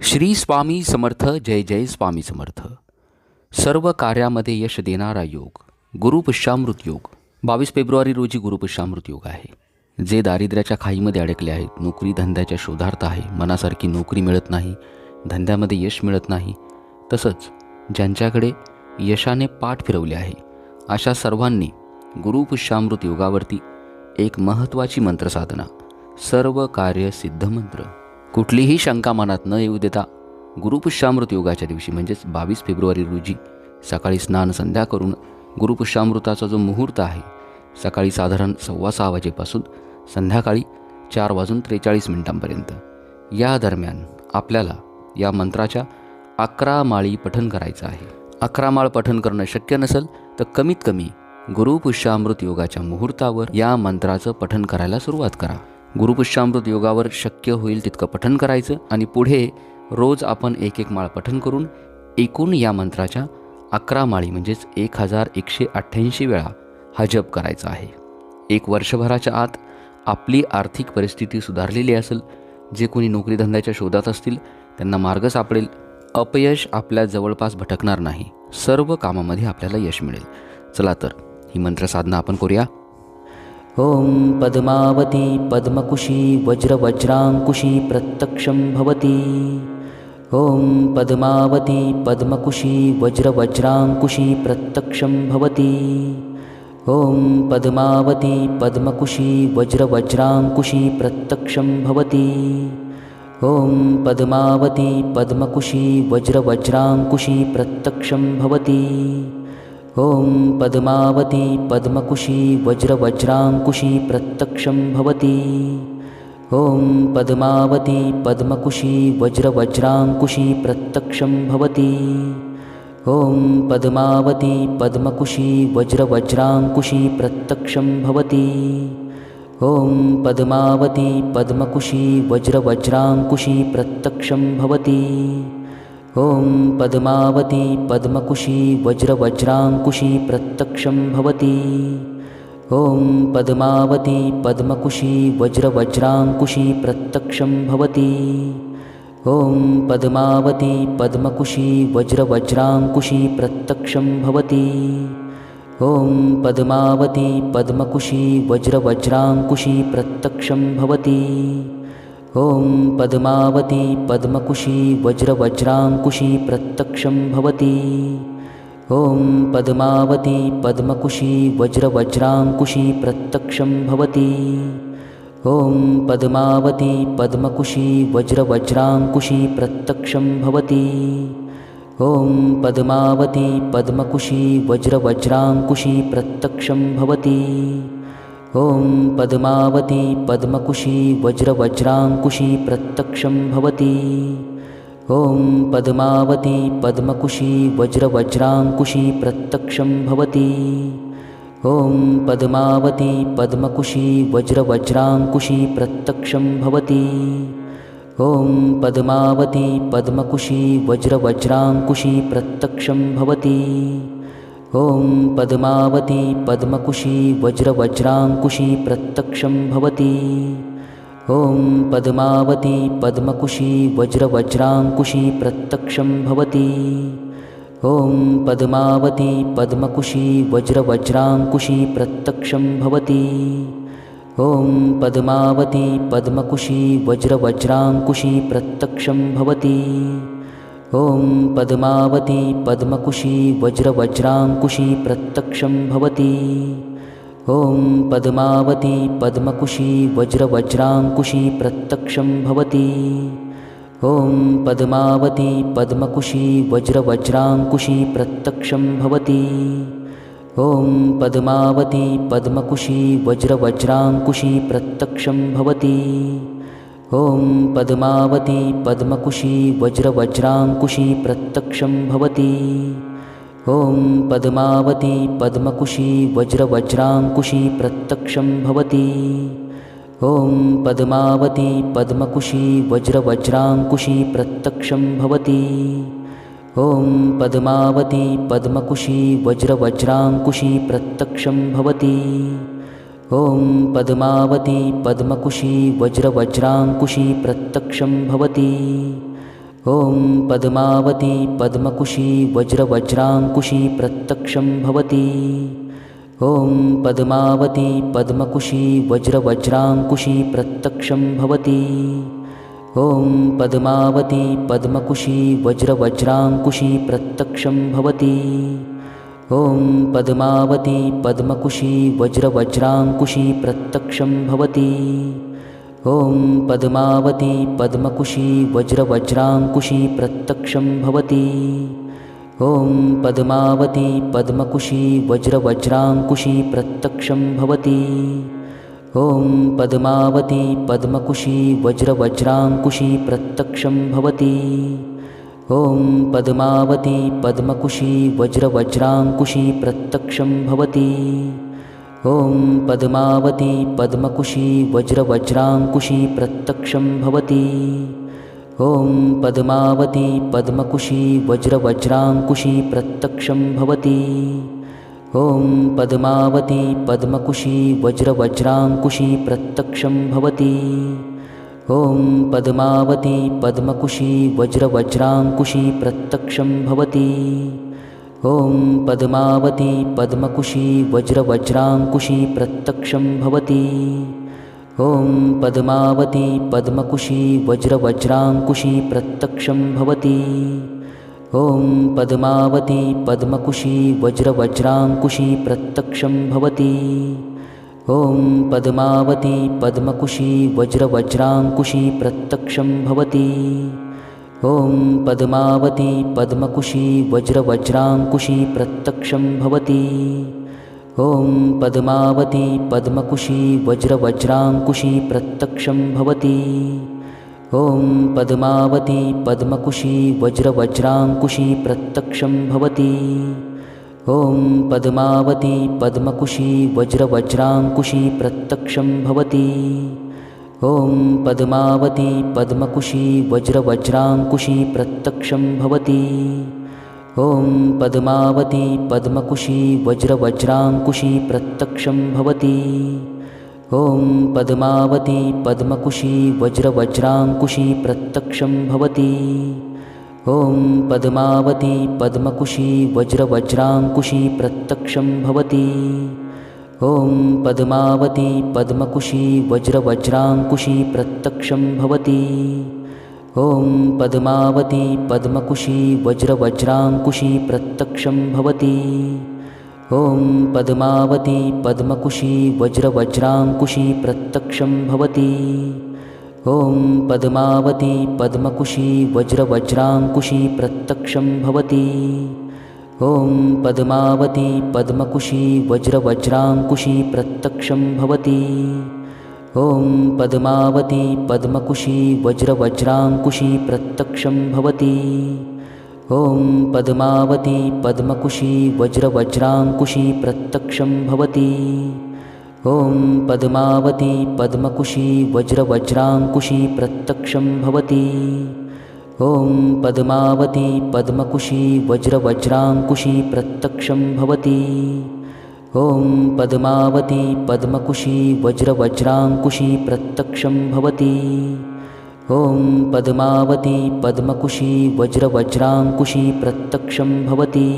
श्री स्वामी समर्थ जय जय स्वामी समर्थ. सर्व कार्यामध्ये यश देणारा योग गुरुपुष्यामृत योग. बावीस फेब्रुवारी रोजी गुरुपुष्यामृत योग आहे. जे दारिद्र्याच्या खाईमध्ये अडकले आहेत नोकरी धंद्याच्या शोधार्थ आहे मनासारखी नोकरी मिळत नाही धंद्यामध्ये यश मिळत नाही तसंच ज्यांच्याकडे यशाने पाठ फिरवले आहे अशा सर्वांनी गुरुपुष्यामृत योगावरती एक महत्त्वाची मंत्रसाधना सर्व कार्य सिद्ध मंत्र. कुठलीही शंका मनात न येऊ देता गुरुपुष्यामृत योगाच्या दिवशी म्हणजेच बावीस फेब्रुवारी रोजी सकाळी स्नान संध्या करून गुरुपुष्यामृताचा जो मुहूर्त आहे सकाळी साधारण सव्वा सहा वाजेपासून संध्याकाळी चार वाजून त्रेचाळीस मिनिटांपर्यंत या दरम्यान आपल्याला या मंत्राच्या अकरा माळी पठन करायचं आहे. अकरा माळ पठन करणं शक्य नसेल तर कमीत कमी गुरुपुष्यामृत योगाच्या मुहूर्तावर या मंत्राचं पठन करायला सुरुवात करा. गुरुपुष्यामृत योगावर शक्य होईल तितकं पठन करायचं आणि पुढे रोज आपण एक एक माळ पठन करून एकूण या मंत्राच्या अकरा माळी म्हणजेच एक हजार एकशे अठ्ठ्याऐंशी वेळा हा जप करायचा आहे. एक वर्षभराच्या आत आपली आर्थिक परिस्थिती सुधारलेली असेल जे कोणी नोकरीधंद्याच्या शोधात असतील त्यांना मार्ग सापडेल. अपयश आपल्या जवळपास भटकणार नाही. सर्व कामामध्ये आपल्याला यश मिळेल. चला तर ही मंत्रसाधना आपण करूया. ॐ पद्मावती पद्मकुशी वज्रवज्राङ्कुशी प्रत्यक्षं भवति। ॐ पद्मावती पद्मकुशी वज्रवज्राङ्कुशी प्रत्यक्षं भवति। ॐ पद्मावती पद्मकुशी वज्रवज्राङ्कुशी प्रत्यक्षं भवति। ॐ पद्मावती पद्मकुशी वज्रवज्राङ्कुशी प्रत्यक्षं भवति ॐ पद्मावती पद्मकुशी वज्रवज्राङ्कुशी प्रत्यक्षं भवति। ॐ पद्मावती पद्मकुशी वज्रवज्राङ्कुशी प्रत्यक्षं भवति। ॐ पद्मावती पद्मकुशी वज्रवज्राङ्कुशी प्रत्यक्षं भवति। ॐ पद्मावती पद्मकुशी वज्रवज्राङ्कुशी प्रत्यक्षं भवति ॐ पद्मावती पद्मकुशी वज्रवज्राङ्कुशी प्रत्यक्षं भवति। ॐ पद्मावती पद्मकुशी वज्रवज्राङ्कुशी प्रत्यक्षं भवति। ॐ पद्मावती पद्मकुशी वज्रवज्राङ्कुशी प्रत्यक्षं भवति। ॐ पद्मावती पद्मकुशी वज्रवज्राङ्कुशी प्रत्यक्षं भवति ॐ पद्मावती पद्मकुशी वज्रवज्राङ्कुशी प्रत्यक्षं भवति। ॐ पद्मावती पद्मकुशी वज्रवज्राङ्कुशी प्रत्यक्षं भवति। ॐ पद्मावती पद्मकुशी वज्रवज्राङ्कुशी प्रत्यक्षं भवति। ॐ पद्मावती पद्मकुशी वज्रवज्राङ्कुशी प्रत्यक्षं भवति ॐ पद्मावती पद्मकुशी वज्रवज्राङ्कुशी प्रत्यक्षं भवति। ॐ पद्मावती पद्मकुशी वज्रवज्राङ्कुशी प्रत्यक्षं भवति। ॐ पद्मावती पद्मकुशी वज्रवज्राङ्कुशी प्रत्यक्षं भवति। ॐ पद्मावती पद्मकुशी वज्रवज्राङ्कुशी प्रत्यक्षं भवति ॐ पद्मावती पद्मकुशी वज्रवज्राङ्कुशी प्रत्यक्षं भवति। ॐ पद्मावती पद्मकुशी वज्रवज्राङ्कुशी प्रत्यक्षं भवति। ॐ पद्मावती पद्मकुशी वज्रवज्राङ्कुशी प्रत्यक्षं भवति। ॐ पद्मावती पद्मकुशी वज्रवज्राङ्कुशी प्रत्यक्षं भवति ॐ पद्मावती पद्मकुशी वज्रवज्राङ्कुशी प्रत्यक्षं भवति। ॐ पद्मावती पद्मकुशी वज्रवज्राङ्कुशी प्रत्यक्षं भवति। ॐ पद्मावती पद्मकुशी वज्रवज्राङ्कुशी प्रत्यक्षं भवति। ॐ पद्मावती पद्मकुशी वज्रवज्राङ्कुशी प्रत्यक्षं भवति ॐ पद्मावती पद्मकुशी वज्रवज्राङ्कुशी प्रत्यक्षं भवति। ॐ पद्मावती पद्मकुशी वज्रवज्राङ्कुशी प्रत्यक्षं भवति। ॐ पद्मावती पद्मकुशी वज्रवज्राङ्कुशी प्रत्यक्षं भवति। ॐ पद्मावती पद्मकुशी वज्रवज्राङ्कुशी प्रत्यक्षं भवति ॐ पद्मावती पद्मकुशी वज्रवज्राङ्कुशी प्रत्यक्षं भवति। ॐ पद्मावती पद्मकुशी वज्रवज्राङ्कुशी प्रत्यक्षं भवति। ॐ पद्मावती पद्मकुशी वज्रवज्राङ्कुशी प्रत्यक्षं भवति। ॐ पद्मावती पद्मकुशी वज्रवज्राङ्कुशी प्रत्यक्षं भवति ॐ पद्मावती पद्मकुशी वज्रवज्राङ्कुशी प्रत्यक्षं भवति। ॐ पद्मावती पद्मकुशी वज्रवज्राङ्कुशी प्रत्यक्षं भवति। ॐ पद्मावती पद्मकुशी वज्रवज्राङ्कुशी प्रत्यक्षं भवति। ॐ पद्मावती पद्मकुशी वज्रवज्राङ्कुशी प्रत्यक्षं भवति ॐ पद्मावती पद्मकुशी वज्रवज्राङ्कुशी प्रत्यक्षं भवति। ॐ पद्मावती पद्मकुशी वज्रवज्राङ्कुशी प्रत्यक्षं भवति। ॐ पद्मावती पद्मकुशी वज्रवज्राङ्कुशी प्रत्यक्षं भवति। ॐ पद्मावती पद्मकुशी वज्रवज्राङ्कुशी प्रत्यक्षं भवति ॐ पद्मावती पद्मकुशी वज्रवज्राङ्कुशी प्रत्यक्षं भवति। ॐ पद्मावती पद्मकुशी वज्रवज्राङ्कुशी प्रत्यक्षं भवति। ॐ पद्मावती पद्मकुशी वज्रवज्राङ्कुशी प्रत्यक्षं भवति। ॐ पद्मावती पद्मकुशी वज्रवज्राङ्कुशी प्रत्यक्षं भवति ॐ पद्मावती पद्मकुशी वज्रवज्राङ्कुशी प्रत्यक्षं भवति। ॐ पद्मावती पद्मकुशी वज्रवज्राङ्कुशी प्रत्यक्षं भवति। ॐ पद्मावती पद्मकुशी वज्रवज्राङ्कुशी प्रत्यक्षं भवति। ॐ पद्मावती पद्मकुशी वज्रवज्राङ्कुशी प्रत्यक्षं भवति ॐ पद्मावती पद्मकुशी वज्रवज्राङ्कुशी प्रत्यक्षं भवति। ॐ पद्मावती पद्मकुशी वज्रवज्राङ्कुशी प्रत्यक्षं भवति। ॐ पद्मावती पद्मकुशी वज्रवज्राङ्कुशी प्रत्यक्षं भवति। ॐ पद्मावती पद्मकुशी वज्रवज्राङ्कुशी प्रत्यक्षं भवति ॐ पद्मावती पद्मकुशी वज्रवज्राङ्कुशी प्रत्यक्षं भवति। ॐ पद्मावती पद्मकुशी वज्रवज्राङ्कुशी प्रत्यक्षं भवति। ॐ पद्मावती पद्मकुशी वज्रवज्राङ्कुशी प्रत्यक्षं भवति। ॐ पद्मावती पद्मकुशी वज्रवज्राङ्कुशी प्रत्यक्षं भवति ॐ पद्मावती पद्मकुशी वज्रवज्राङ्कुशी प्रत्यक्षं भवति। ॐ पद्मावती पद्मकुशी वज्रवज्राङ्कुशी प्रत्यक्षं भवति। ॐ पद्मावती पद्मकुशी वज्रवज्राङ्कुशी प्रत्यक्षं भवति। ॐ पद्मावती पद्मकुशी वज्रवज्राङ्कुशी प्रत्यक्षं भवति ॐ पद्मावती पद्मकुशी वज्रवज्राङ्कुशी प्रत्यक्षं भवति। ॐ पद्मावती पद्मकुशी वज्रवज्राङ्कुशी प्रत्यक्षं भवति। ॐ पद्मावती पद्मकुशी वज्रवज्राङ्कुशी प्रत्यक्षं भवति। ॐ पद्मावती पद्मकुशी वज्रवज्राङ्कुशी प्रत्यक्षं भवति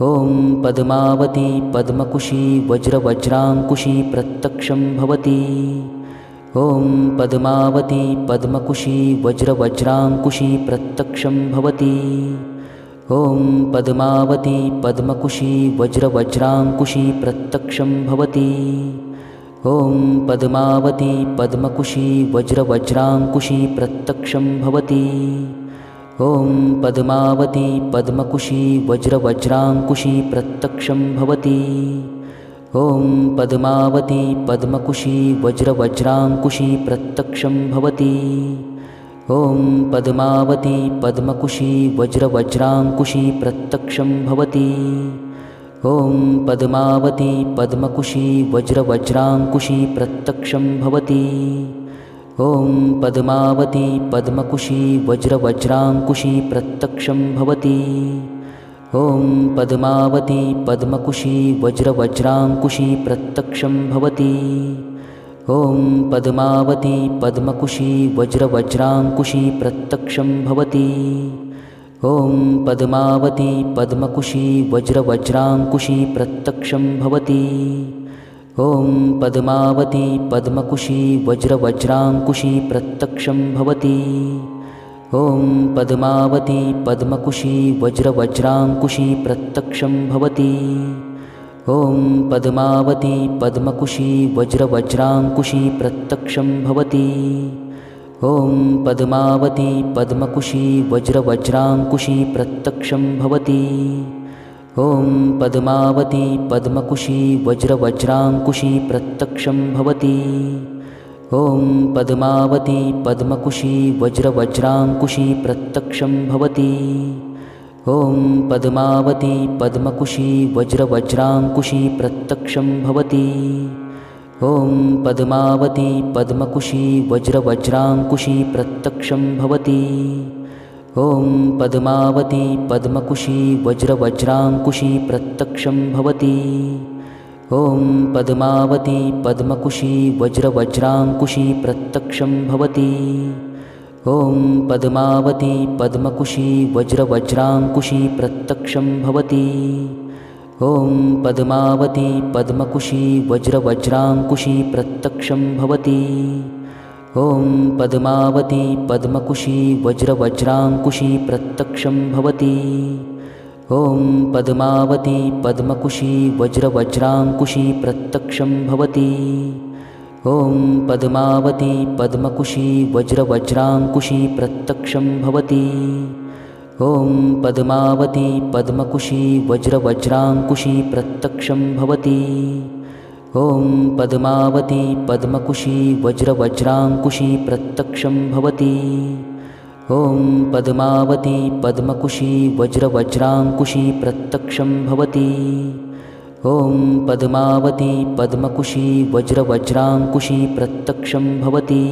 ॐ पद्मावती पद्मकुशी वज्रवज्राङ्कुशी प्रत्यक्षं भवति। ॐ पद्मावती पद्मकुशी वज्रवज्राङ्कुशी प्रत्यक्षं भवति। ॐ पद्मावती पद्मकुशी वज्रवज्राङ्कुशी प्रत्यक्षं भवति। ॐ पद्मावती पद्मकुशी वज्रवज्राङ्कुशी प्रत्यक्षं भवति ॐ पद्मावती पद्मकुशी वज्रवज्राङ्कुशी प्रत्यक्षं भवति। ॐ पद्मावती पद्मकुशी वज्रवज्राङ्कुशी प्रत्यक्षं भवति। ॐ पद्मावती पद्मकुशी वज्रवज्राङ्कुशी प्रत्यक्षं भवति। ॐ पद्मावती पद्मकुशी वज्रवज्राङ्कुशी प्रत्यक्षं भवति ॐ पद्मावती पद्मकुशी वज्रवज्राङ्कुशी प्रत्यक्षं भवति। ॐ पद्मावती पद्मकुशी वज्रवज्राङ्कुशी प्रत्यक्षं भवति। ॐ पद्मावती पद्मकुशी वज्रवज्राङ्कुशी प्रत्यक्षं भवति। ॐ पद्मावती पद्मकुशी वज्रवज्राङ्कुशी प्रत्यक्षं भवति ॐ पद्मावती पद्मकुशी वज्रवज्राङ्कुशी प्रत्यक्षं भवति। ॐ पद्मावती पद्मकुशी वज्रवज्राङ्कुशी प्रत्यक्षं भवति। ॐ पद्मावती पद्मकुशी वज्रवज्राङ्कुशी प्रत्यक्षं भवति। ॐ पद्मावती पद्मकुशी वज्रवज्राङ्कुशी प्रत्यक्षं भवति ॐ पद्मावती पद्मकुशी वज्रवज्राङ्कुशी प्रत्यक्षं भवति। ॐ पद्मावती पद्मकुशी वज्रवज्राङ्कुशी प्रत्यक्षं भवति। ॐ पद्मावती पद्मकुशी वज्रवज्राङ्कुशी प्रत्यक्षं भवति। ॐ पद्मावती पद्मकुशी वज्रवज्राङ्कुशी प्रत्यक्षं भवति ॐ पद्मावती पद्मकुशी वज्रवज्राङ्कुशी प्रत्यक्षं भवति। ॐ पद्मावती पद्मकुशी वज्रवज्राङ्कुशी प्रत्यक्षं भवति। ॐ पद्मावती पद्मकुशी वज्रवज्राङ्कुशी प्रत्यक्षं भवति। ॐ पद्मावती पद्मकुशी वज्रवज्राङ्कुशी प्रत्यक्षं भवति ॐ पद्मावती पद्मकुशी वज्रवज्राङ्कुशी प्रत्यक्षं भवति। ॐ पद्मावती पद्मकुशी वज्रवज्राङ्कुशी प्रत्यक्षं भवति। ॐ पद्मावती पद्मकुशी वज्रवज्राङ्कुशी प्रत्यक्षं भवति। ॐ पद्मावती पद्मकुशी वज्रवज्राङ्कुशी प्रत्यक्षं भवति ॐ पद्मावती पद्मकुशी वज्रवज्राङ्कुशी प्रत्यक्षं भवति। ॐ पद्मावती पद्मकुशी वज्रवज्राङ्कुशी प्रत्यक्षं भवति। ॐ पद्मावती पद्मकुशी वज्रवज्राङ्कुशी प्रत्यक्षं भवति